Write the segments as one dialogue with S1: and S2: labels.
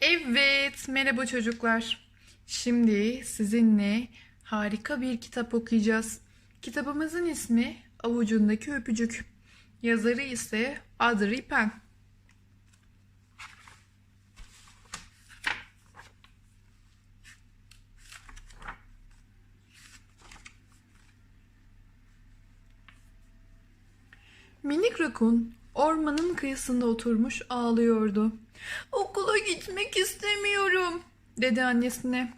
S1: Evet, merhaba çocuklar. Şimdi sizinle harika bir kitap okuyacağız. Kitabımızın ismi Avucundaki Öpücük. Yazarı ise Audrey Pen. Minik rakun ormanın kıyısında oturmuş ağlıyordu. Okula gitmek istemiyorum, dedi annesine.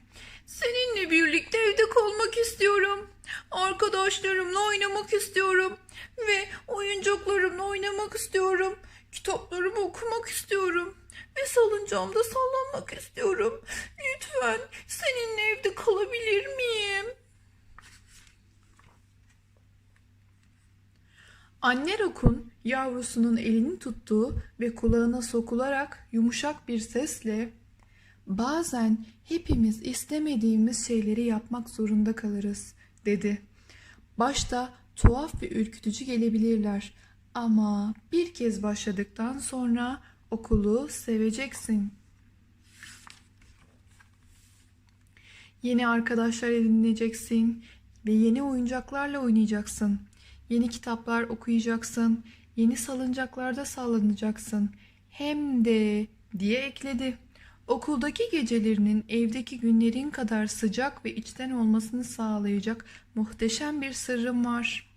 S1: Seninle birlikte evde kalmak istiyorum. Arkadaşlarımla oynamak istiyorum ve oyuncaklarımla oynamak istiyorum. Kitaplarımı okumak istiyorum ve salıncağımda sallanmak istiyorum. Lütfen seninle evde kalabilir miyim? Anne rakun yavrusunun elini tuttu ve kulağına sokularak yumuşak bir sesle "Bazen hepimiz istemediğimiz şeyleri yapmak zorunda kalırız." dedi. Başta tuhaf ve ürkütücü gelebilirler ama bir kez başladıktan sonra okulu seveceksin. Yeni arkadaşlar edineceksin ve yeni oyuncaklarla oynayacaksın. Yeni kitaplar okuyacaksın. Yeni salıncaklarda sallanacaksın. Hem de diye ekledi. Okuldaki gecelerinin evdeki günlerin kadar sıcak ve içten olmasını sağlayacak muhteşem bir sırrım var.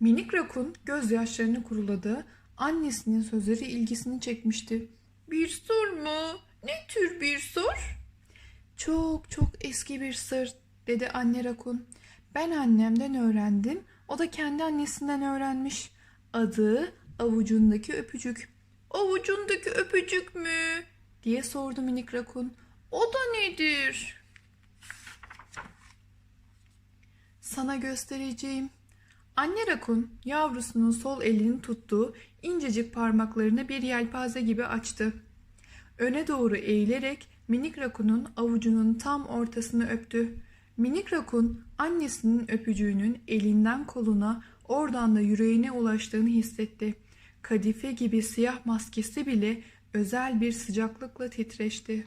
S1: Minik rakun gözyaşlarını kuruladı. Annesinin sözleri ilgisini çekmişti. Bir sır mı? Ne tür bir sır? Çok çok eski bir sır dedi anne rakun. Ben annemden öğrendim. O da kendi annesinden öğrenmiş. Adı avucundaki öpücük. Avucundaki öpücük mü? diye sordu minik rakun. O da nedir? Sana göstereceğim. Anne rakun yavrusunun sol elini tuttu, incecik parmaklarını bir yelpaze gibi açtı. Öne doğru eğilerek minik rakunun avucunun tam ortasını öptü. Minik rakun annesinin öpücüğünün elinden koluna oradan da yüreğine ulaştığını hissetti. Kadife gibi siyah maskesi bile özel bir sıcaklıkla titreşti.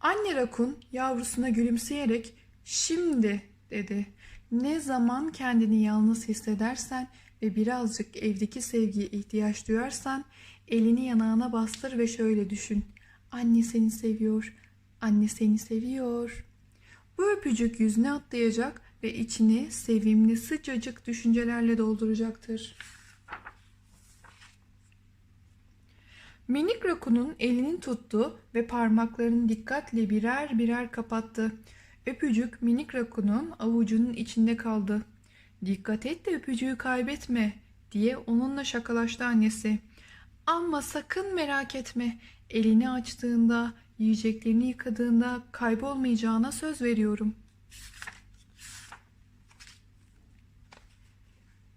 S1: Anne rakun yavrusuna gülümseyerek şimdi dedi. Ne zaman kendini yalnız hissedersen ve birazcık evdeki sevgiye ihtiyaç duyarsan elini yanağına bastır ve şöyle düşün. Anne seni seviyor. Anne seni seviyor. Bu öpücük yüzüne atlayacak ve içini sevimli sıcacık düşüncelerle dolduracaktır. Minik rakunun elini tuttu ve parmaklarını dikkatle birer birer kapattı. Öpücük minik rakunun avucunun içinde kaldı. Dikkat et de öpücüğü kaybetme diye onunla şakalaştı annesi. Ama sakın merak etme. Elini açtığında, yiyeceklerini yıkadığında kaybolmayacağına söz veriyorum.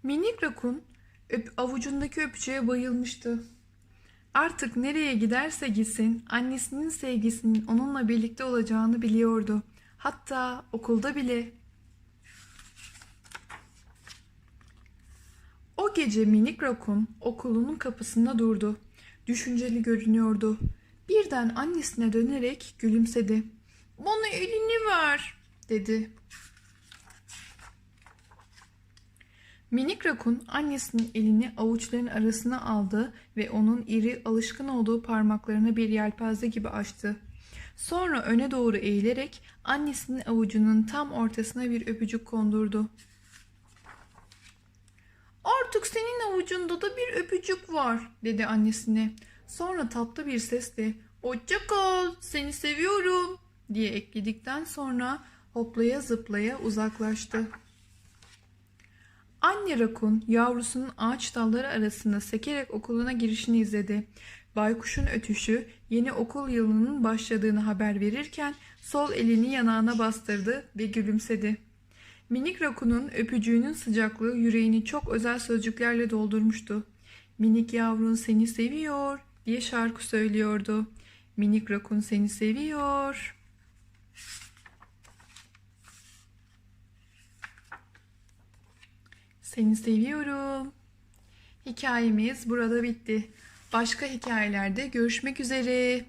S1: Minik rakun öp, avucundaki öpücüğe bayılmıştı. Artık nereye giderse gitsin annesinin sevgisinin onunla birlikte olacağını biliyordu. Hatta okulda bile. O gece minik rakun okulunun kapısında durdu. Düşünceli görünüyordu. Birden annesine dönerek gülümsedi. Bana elini ver dedi. Minik rakun annesinin elini avuçların arasına aldı ve onun iri alışkın olduğu parmaklarını bir yelpaze gibi açtı. Sonra öne doğru eğilerek annesinin avucunun tam ortasına bir öpücük kondurdu. Artık senin avucunda da bir öpücük var dedi annesine. Sonra tatlı bir sesle hoşça kal seni seviyorum diye ekledikten sonra hoplaya zıplaya uzaklaştı. Anne rakun yavrusunun ağaç dalları arasında sekerek okuluna girişini izledi. Baykuşun ötüşü yeni okul yılının başladığını haber verirken sol elini yanağına bastırdı ve gülümsedi. Minik rakunun öpücüğünün sıcaklığı yüreğini çok özel sözcüklerle doldurmuştu. Minik yavrun seni seviyor diye şarkı söylüyordu. Minik rakun seni seviyor. Seni seviyorum. Hikayemiz burada bitti. Başka hikayelerde görüşmek üzere.